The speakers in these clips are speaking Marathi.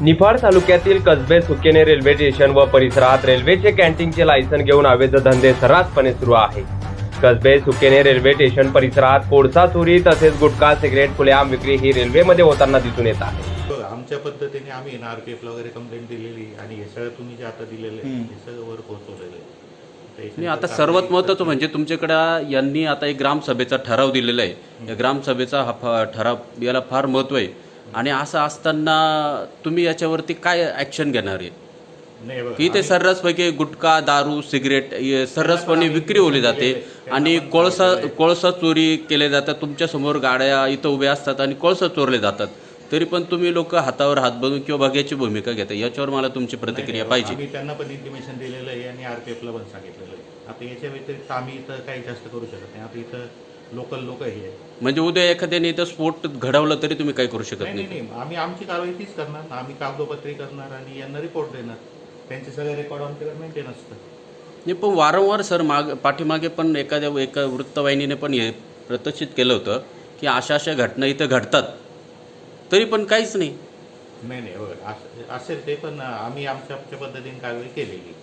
निफाड तालुक्यातील कसबे सुकेने रेल्वे स्टेशन व परिसरात रेल्वेचे कॅन्टीनचे लायसन घेऊन अवैध धंदे सर्रासपणे सुरू आहे. कसबे सुकेने रेल्वे स्टेशन परिसरात कोळसा चोरी तसेच गुटखा सिगरेट खुलेआम विक्री ही रेल्वेमध्ये होताना दिसून येत आहे. बघा, आमच्या पद्धतीने आम्ही ना आरपीएफला वगैरे कंप्लेंट दिलेली आणि हे सगळं तुम्ही जे आता दिलेलं आहे हे सगळं वर पोहोचवलेलं आहे. आता सर्वात महत्त्वाचं. म्हणजे तुमच्याकडं यांनी आता एक ग्रामसभेचा ठराव दिलेला आहे. या ग्रामसभेचा हा ठराव याला फार महत्त्व आहे. आणि असं असताना तुम्ही याच्यावरती काय ॲक्शन घेणार आहे? नाही बघा, की ते आम्ही- सर्रासपैकी गुटखा दारू सिगरेट हे सर्रासपणे विक्री होली जाते आणि कोळसा कोळसा चोरी केले जातात तुमच्यासमोर गाड्या इथं उभ्या असतात आणि कोळसा चोरले जातात. तरी पण तुम्ही लोक हातावर हात बघून किंवा बघ्याची भूमिका घेता याच्यावर मला तुमची प्रतिक्रिया नाही, पाहिजे. आम्ही त्यांना पण इंटिमेशन दिलेलं आहे आणि आरपीएफला पण सांगितलेलं आहे. आता याच्या व्यतिरिक्त आम्ही इथं काही जास्त करू शकत नाही. आता इथं लोकल लोक हे. म्हणजे उद्या एखाद्याने इथं स्फोट घडवलं तरी तुम्ही काही करू शकत नाही नाही आम्ही आमची कारवाई तीच करणार. आम्ही कागदोपत्री करणार आणि यांना रिपोर्ट देणार. त्यांचे सगळे रेकॉर्ड आमच्याकडे मेंटेन असतं नाही पण वारंवार सर माग पाठीमागे पण एखाद्या एका वृत्तवाहिनीने पण हे प्रदर्शित केलं होतं की अशा अशा घटना इथं घडतात. तरी पण काहीच नाही. नाही नाही. बघा असेल ते पण आम्ही आमच्या आमच्या पद्धतीने कारवाई केलेली.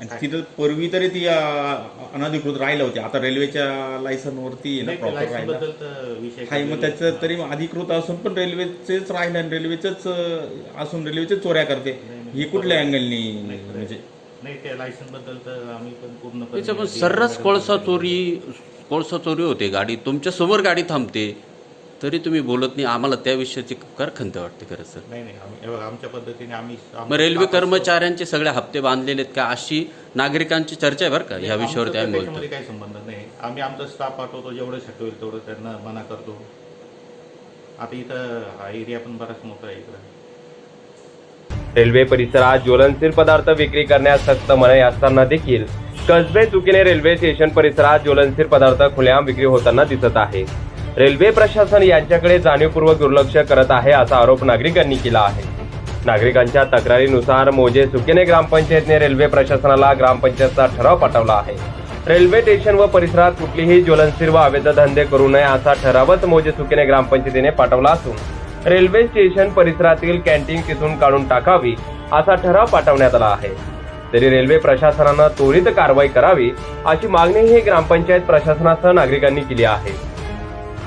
आणि तिथं पूर्वी तरी ती अ, अनधिकृत राहिलं होती. आता रेल्वेच्या वरती आहे ना प्रॉपर लायसन राहिलं. बद्दल तर विषय काही मग त्याचं तरी अधिकृत असून पण रेल्वेचेच राहिलं आणि रेल्वेचेच अ, असून रेल्वेचेच चोऱ्या करते. ही कुठल्या अँगलनी नाही, म्हणजे? नाही त्या लायसनबद्दल तर आम्ही पण सर्रास कोळसा चोरी कोळसा चोरी होते गाडी. तुमच्यासमोर गाडी थांबते. तरी तुम्ही बोलत नाही. आम्हाला त्या विषयाची कर खंत वाटते खरं सर. नाही नाही. आम्ही हे बघा, आमच्या पद्धतीने आम्ही मग रेल्वे कर्मचाऱ्यांचे सगळे हप्ते बांधलेले आहेत का? अशी नागरिकांची चर्चा आहे बरं का? या विषयावरती आम्ही बोलतो त्याच्यामध्ये काही संबंध नाही. आम्ही आमचा स्टाफ पाठवतो जेवढं शक्य होईल तेवढं त्यांना मना करतो. आता इथं हा एरिया पण बराच मोठा आहे इकडं. रेल्वे परिसरात ज्वलनशील पदार्थ विक्री करण्यास सक्त मनाई असताना देखील कसबे चुकीने रेल्वे स्टेशन परिसरात ज्वलनशील पदार्थ खुलेआम विक्री होताना दिसत आहे. रेल्वे प्रशासन यांच्याकडे जाणीवपूर्वक दुर्लक्ष करत आहे असा आरोप नागरिकांनी केला आहे. नागरिकांच्या तक्रारीनुसार मोजे सुकेने ग्रामपंचायतने रेल्वे प्रशासनाला ग्रामपंचायतचा ठराव पाठवला आहे. रेल्वे स्टेशन व परिसरात कुठलीही ज्वलनशील व अवैध धंदे करू नये असा ठरावच मोजे सुकेने ग्रामपंचायतीने पाठवला असून रेल्वे स्टेशन परिसरातील कॅन्टीन तिथून काढून टाकावी असा ठराव पाठवण्यात आला आहे. तरी रेल्वे प्रशासनानं त्वरित कारवाई करावी अशी मागणीही ग्रामपंचायत प्रशासनासह नागरिकांनी केली आहे.